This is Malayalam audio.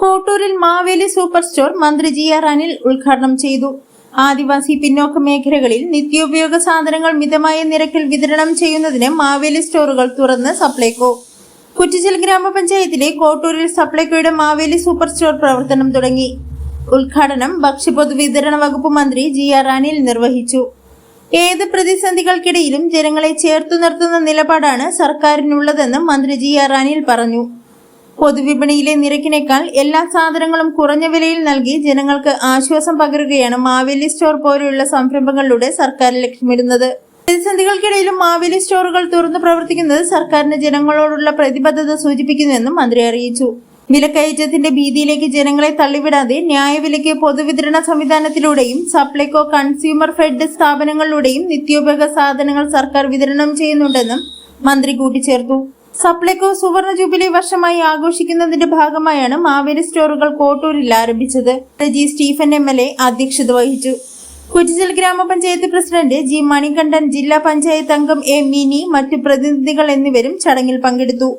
കോട്ടൂരിൽ മാവേലി സൂപ്പർ സ്റ്റോർ മന്ത്രി ജി ആർ അനിൽ ഉദ്ഘാടനം ചെയ്തു. ആദിവാസി പിന്നോക്ക മേഖലകളിൽ നിത്യോപയോഗ സാധനങ്ങൾ മിതമായ നിരക്കിൽ വിതരണം ചെയ്യുന്നതിന് മാവേലി സ്റ്റോറുകൾ തുറന്ന് സപ്ലൈകോ. കുറ്റിച്ചൽ ഗ്രാമപഞ്ചായത്തിലെ കോട്ടൂരിൽ സപ്ലൈകോയുടെ മാവേലി സൂപ്പർ സ്റ്റോർ പ്രവർത്തനം തുടങ്ങി. ഉദ്ഘാടനം ഭക്ഷ്യപൊതുവിതരണ വകുപ്പ് മന്ത്രി ജി ആർ അനിൽ നിർവഹിച്ചു. ഏത് പ്രതിസന്ധികൾക്കിടയിലും ജനങ്ങളെ ചേർത്തു നിർത്തുന്ന നിലപാടാണ് സർക്കാരിനുള്ളതെന്ന് മന്ത്രി ജി ആർ അനിൽ പറഞ്ഞു. പൊതുവിപണിയിലെ നിരക്കിനേക്കാൾ എല്ലാ സാധനങ്ങളും കുറഞ്ഞ വിലയിൽ നൽകി ജനങ്ങൾക്ക് ആശ്വാസം പകരുകയാണ് മാവേലി സ്റ്റോർ പോലെയുള്ള സംരംഭങ്ങളിലൂടെ സർക്കാർ ലക്ഷ്യമിടുന്നത്. പ്രതിസന്ധികൾക്കിടയിലും മാവേലി സ്റ്റോറുകൾ തുറന്നു പ്രവർത്തിക്കുന്നത് സർക്കാരിന് ജനങ്ങളോടുള്ള പ്രതിബദ്ധത സൂചിപ്പിക്കുന്നുവെന്നും മന്ത്രി അറിയിച്ചു. വിലക്കയറ്റത്തിന്റെ ഭീതിയിലേക്ക് ജനങ്ങളെ തള്ളിവിടാതെ ന്യായവിലയ്ക്ക് പൊതുവിതരണ സംവിധാനത്തിലൂടെയും സപ്ലൈകോ കൺസ്യൂമർ ഫെഡ് സ്ഥാപനങ്ങളിലൂടെയും നിത്യോപയോഗ സാധനങ്ങൾ സർക്കാർ വിതരണം ചെയ്യുന്നുണ്ടെന്നും മന്ത്രി കൂട്ടിച്ചേർത്തു. സപ്ലൈകോ സുവർണ ജൂബിലി വർഷമായി ആഘോഷിക്കുന്നതിന്റെ ഭാഗമായാണ് മാവേലി സ്റ്റോറുകൾ കോട്ടൂരിൽ ആരംഭിച്ചത്. G Stephen M L A അധ്യക്ഷത വഹിച്ചു. കുറ്റിച്ചൽ ഗ്രാമപഞ്ചായത്ത് പ്രസിഡന്റ് ജി മണികണ്ഠൻ ജില്ലാ പഞ്ചായത്ത് അംഗം എ മിനി മറ്റു പ്രതിനിധികൾ എന്നിവരും ചടങ്ങിൽ പങ്കെടുത്തു.